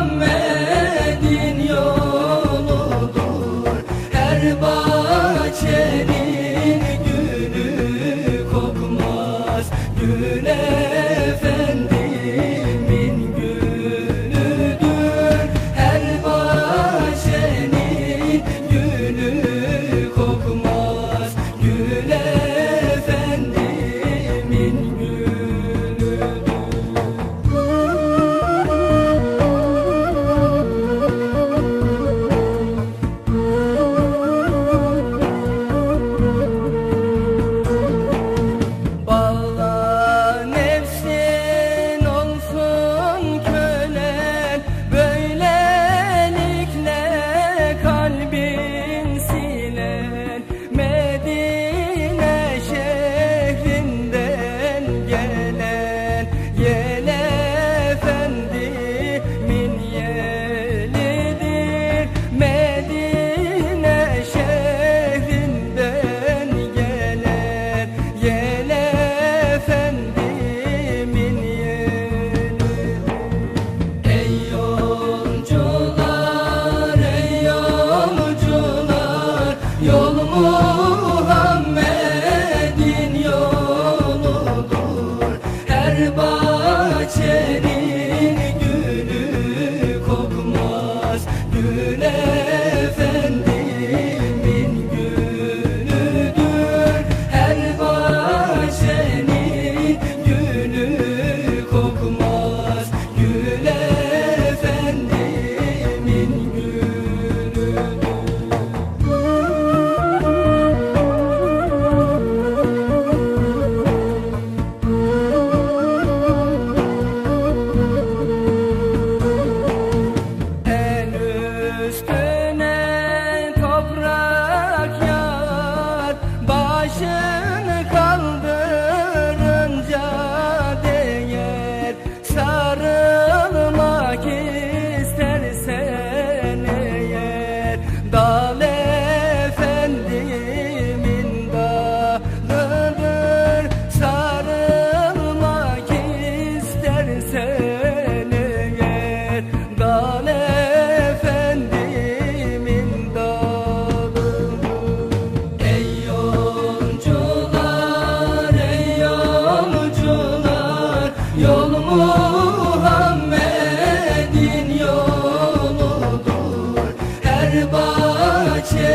Muhammed'in yoludur. Her bahçenin gülü kokmaz. Güneş Muhammed.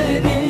Bahçenin